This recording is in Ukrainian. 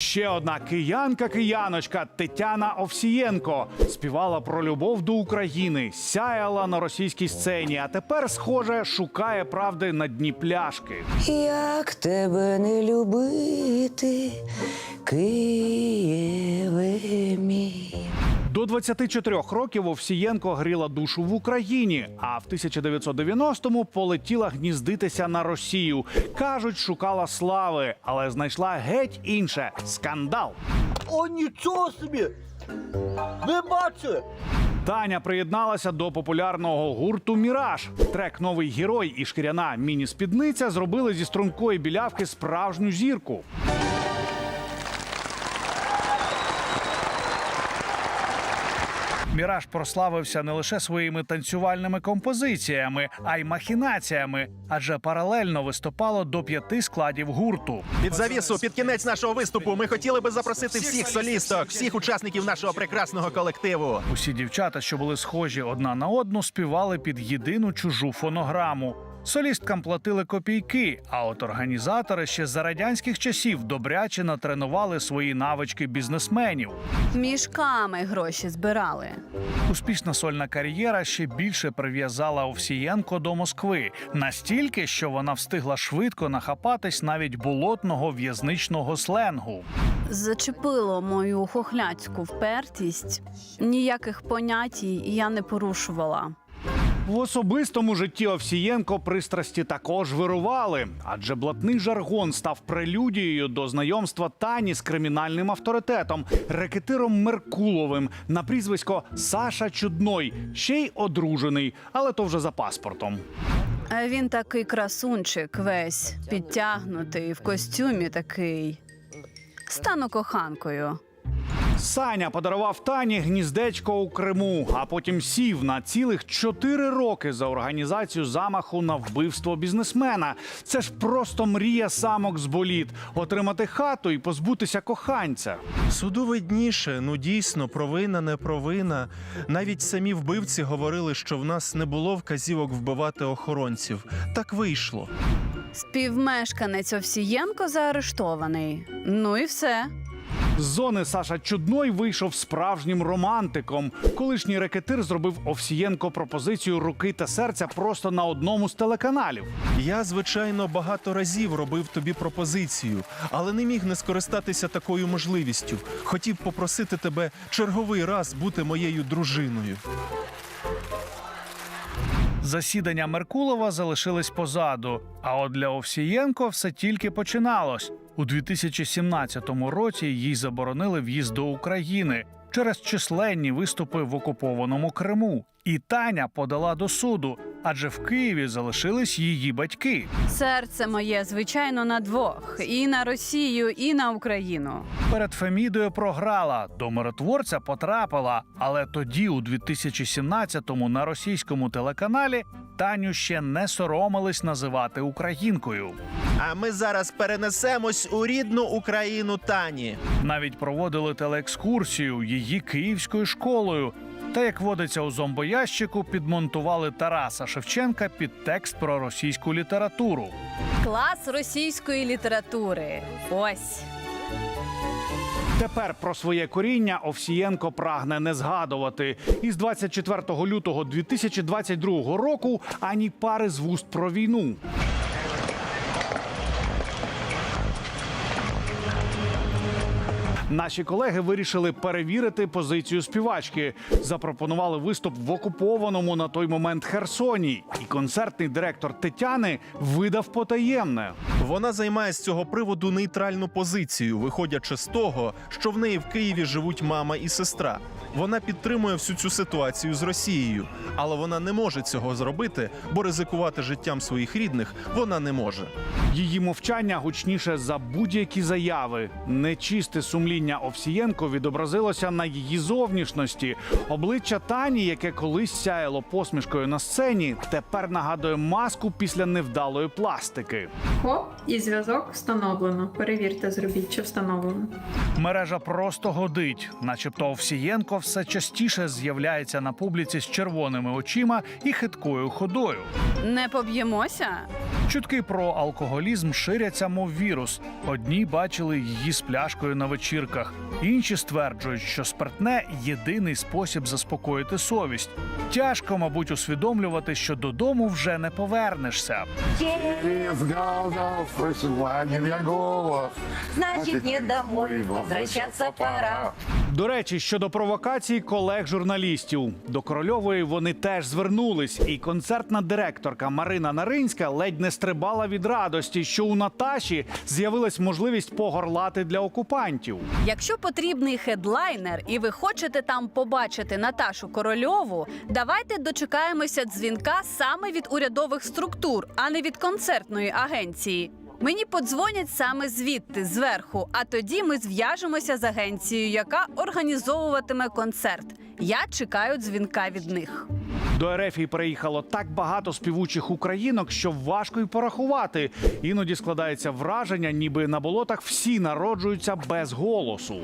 Ще одна киянка-кияночка Тетяна Овсієнко співала про любов до України, сяяла на російській сцені, а тепер, схоже, шукає правди на дні пляшки. Як тебе не любити, Києве мій. До 24 років Овсієнко гріла душу в Україні, а в 1990-му полетіла гніздитися на Росію. Кажуть, шукала слави, але знайшла геть інше скандал. О, нічого собі! Ви бачили? Таня приєдналася до популярного гурту Міраж. Трек Новий герой і шкіряна міні-спідниця зробили зі стрункої білявки справжню зірку. Міраж прославився не лише своїми танцювальними композиціями, а й махінаціями, адже паралельно виступало до п'яти складів гурту. Під завісу, під кінець нашого виступу, ми хотіли би запросити всіх солісток, всіх учасників нашого прекрасного колективу. Усі дівчата, що були схожі одна на одну, співали під єдину чужу фонограму. Солісткам платили копійки, а от організатори ще за радянських часів добряче натренували свої навички бізнесменів. Мішками гроші збирали. Успішна сольна кар'єра ще більше прив'язала Овсієнко до Москви, настільки, що вона встигла швидко нахапатись навіть болотного в'язничного сленгу. Зачепило мою хохляцьку впертість. Ніяких понятій я не порушувала. В особистому житті Овсієнко пристрасті також вирували, адже блатний жаргон став прелюдією до знайомства Тані з кримінальним авторитетом, рекетиром Меркуловим на прізвисько Саша Чудной, ще й одружений, але то вже за паспортом. Він такий красунчик, весь підтягнутий, в костюмі такий. Стану коханкою. Саня подарував Тані гніздечко у Криму, а потім сів на цілих чотири роки за організацію замаху на вбивство бізнесмена. Це ж просто мрія самок з боліт отримати хату і позбутися коханця. Суду видніше, ну дійсно, провина, не провина. Навіть самі вбивці говорили, що в нас не було вказівок вбивати охоронців. Так вийшло. Співмешканець Овсієнко заарештований. Ну і все. З зони Саша Чудной вийшов справжнім романтиком. Колишній рекетир зробив Овсієнко пропозицію руки та серця просто на одному з телеканалів. Я, звичайно, багато разів робив тобі пропозицію, але не міг не скористатися такою можливістю. Хотів попросити тебе черговий раз бути моєю дружиною. Засідання Меркулова залишились позаду. А от для Овсієнко все тільки починалось. У 2017 році їй заборонили в'їзд до України через численні виступи в окупованому Криму. І Таня подала до суду, адже в Києві залишились її батьки. Серце моє, звичайно, на двох: і на Росію, і на Україну. Перед Фемідою програла, до миротворця потрапила, але тоді, у 2017-му, на російському телеканалі Таню ще не соромились називати українкою. А ми зараз перенесемось у рідну Україну Тані. Навіть проводили телеекскурсію її київською школою. Та як водиться у зомбоящику, підмонтували Тараса Шевченка під текст про російську літературу. Клас російської літератури. Ось. Тепер про своє коріння Овсієнко прагне не згадувати. Із 24 лютого 2022 року ані пари з вуст про війну. Наші колеги вирішили перевірити позицію співачки. Запропонували виступ в окупованому на той момент Херсоні. І концертний директор Тетяни видав потаємне. Вона займає з цього приводу нейтральну позицію, виходячи з того, що в неї в Києві живуть мама і сестра. Вона підтримує всю цю ситуацію з Росією, але вона не може цього зробити, бо ризикувати життям своїх рідних вона не може. Її мовчання гучніше за будь-які заяви. Нечисте сумління Овсієнко відобразилося на її зовнішності. Обличчя Тані, яке колись сяяло посмішкою на сцені, тепер нагадує маску після невдалої пластики. Хоп, І зв'язок встановлено. Перевірте, зробіть, чи встановлено. Мережа просто годить, начебто Овсієнко все частіше з'являється на публіці з червоними очима і хиткою ходою. Не поб'ємося? Чутки про алкоголізм ширяться, мов вірус. Одні бачили її з пляшкою на вечірках, інші стверджують, що спиртне єдиний спосіб заспокоїти совість. Тяжко, мабуть, усвідомлювати, що додому вже не повернешся. Через присылание я голос. Значить, не домой возвращаться пора. До речі, щодо провокацій колег журналістів до корольової вони теж звернулись, і концертна директорка Марина Наринська ледь не стрибала від радості, що у Наташі з'явилась можливість погорлати для окупантів. Якщо потрібний хедлайнер, і ви хочете там побачити Наташу Корольову, давайте дочекаємося дзвінка саме від урядових структур, а не від концертної агенції. Мені подзвонять саме звідти, зверху. А тоді ми зв'яжемося з агенцією, яка організовуватиме концерт. Я чекаю дзвінка від них. До Ерефії приїхало так багато співучих українок, що важко й порахувати. Іноді складається враження, ніби на болотах всі народжуються без голосу.